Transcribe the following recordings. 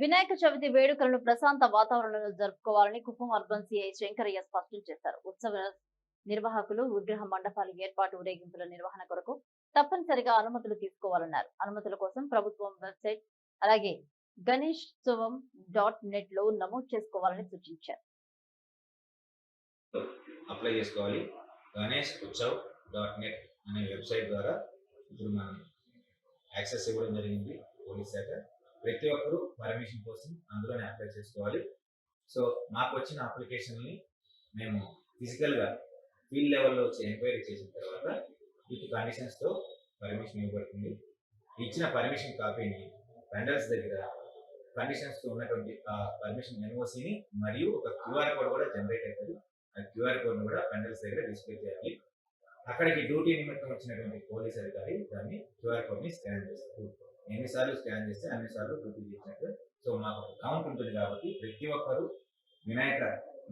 వినాయక చవితి వేడుకలను ప్రశాంత వాతావరణంలో జరుపుకోవాలని కుప్పం అర్బన్ సిఐ శంకరయ్య స్పష్టం చేశారు. ఉత్సవ నిర్వాహకులు విగ్రహ మండపాల ఏర్పాటు ఊరేగింపుల నిర్వహణ కొరకు తప్పనిసరిగా అనుమతులు తీసుకోవాలన్నారు. అనుమతుల కోసం ప్రభుత్వం వెబ్సైట్ అలాగే గణేశోత్సవం డాట్ నెట్లో నమోదు చేసుకోవాలని సూచించారు. అప్లై చేసుకోవాలి. గణేష్ ఉత్సవ్ డాట్ నెట్ అనే వెబ్సైట్ ద్వారా ఇప్పుడు మనం యాక్సెస్ ఇవ్వడం జరిగింది. పోలీస్ శాఖ ప్రతి ఒక్కరూ పర్మిషన్ కోసం అందులోనే అప్లై చేసుకోవాలి. సో మాకు వచ్చిన అప్లికేషన్ని మేము ఫిజికల్గా ఫీల్డ్ లెవెల్లో వచ్చి ఎంక్వైరీ చేసిన తర్వాత విత్ కండిషన్స్తో పర్మిషన్ ఇవ్వబడుతుంది. ఇచ్చిన పర్మిషన్ కాపీని వెండర్స్ దగ్గర కండిషన్స్తో ఉన్నటువంటి ఆ పర్మిషన్ ఎన్ఓసిని మరియు ఒక క్యూఆర్ కోడ్ కూడా జనరేట్ అవుతుంది. ఆ క్యూఆర్ కోడ్ కూడా వెండర్స్ దగ్గర డిస్ప్లే చేయాలి. అక్కడికి డ్యూటీ నిమిత్తం వచ్చినటువంటి పోలీస్ అధికారి దాన్ని క్యూఆర్ కోడ్ని స్కాన్ చేస్తారు. ఎన్నిసార్లు స్కాన్ చేస్తే అన్నిసార్లు డ్యూటీ చేసినట్టు. సో మాకు ఒక కౌంట్ ఉంటుంది కాబట్టి ప్రతి ఒక్కరు వినాయక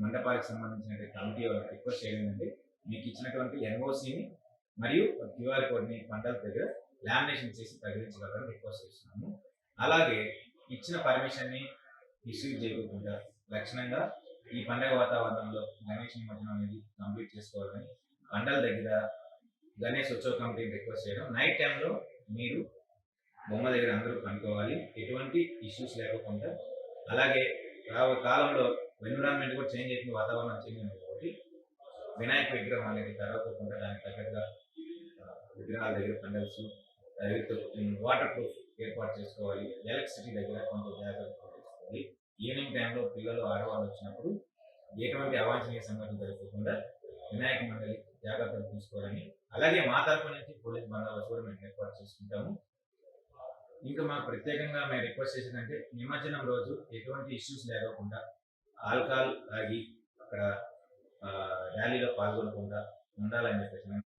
మండపాలకు సంబంధించిన కమిటీ వాళ్ళకి రిక్వెస్ట్ చేయండి మీకు ఇచ్చినటువంటి ఎన్ఓసిని మరియు క్యూఆర్ కోడ్ని పంటల దగ్గర లామినేషన్ చేసి తగిలించగలరని రిక్వెస్ట్ చేస్తున్నాము. అలాగే ఇచ్చిన పర్మిషన్ని ఇష్యూ చేయకుండా లక్షణంగా ఈ పండగ వాతావరణంలో గణేష్ నిమజ్జనం అనేది కంప్లీట్ చేసుకోవాలని పండల దగ్గర గణేష్ ఉత్సవ కమిటీని రిక్వెస్ట్ చేయడం. నైట్ టైంలో మీరు బొమ్మ దగ్గర అందరూ కనుక్కోవాలి. ఎటువంటి ఇష్యూస్ లేకుండా అలాగే రాబోయే కాలంలో ఎన్విరాన్మెంట్ కూడా చేంజ్ అవుతుంది వాతావరణం చేంజ్ అయింది కాబట్టి వినాయక విగ్రహం అనేది కరవకుండా దానికి తగ్గట్టుగా విగ్రహాల దగ్గర పండల్స్ వాటర్ ప్రూఫ్ ఏర్పాటు చేసుకోవాలి. ఎలక్ట్రిసిటీ దగ్గర కొంత జాగ్రత్త తీసుకోవాలి. ఈవినింగ్ టైంలో పిల్లలు ఆడవాళ్ళు వచ్చినప్పుడు ఎటువంటి అవాంఛనీయ సంఘటనలు జరగకుండా వినాయక మండలి జాగ్రత్తలు తీసుకోవాలని అలాగే మా తరపు నుంచి పోలీస్ బందోబస్తు కూడా మేము ఏర్పాటు చేసుకుంటాము. ఇంకా మాకు ప్రత్యేకంగా మేము రిక్వెస్ట్ చేసిందంటే నిమజ్జనం రోజు ఎటువంటి ఇష్యూస్ లేకుండా ఆల్కహాల్ తాగి అక్కడ ర్యాలీలో పాల్గొనకుండా ఉండాలని చెప్పేసి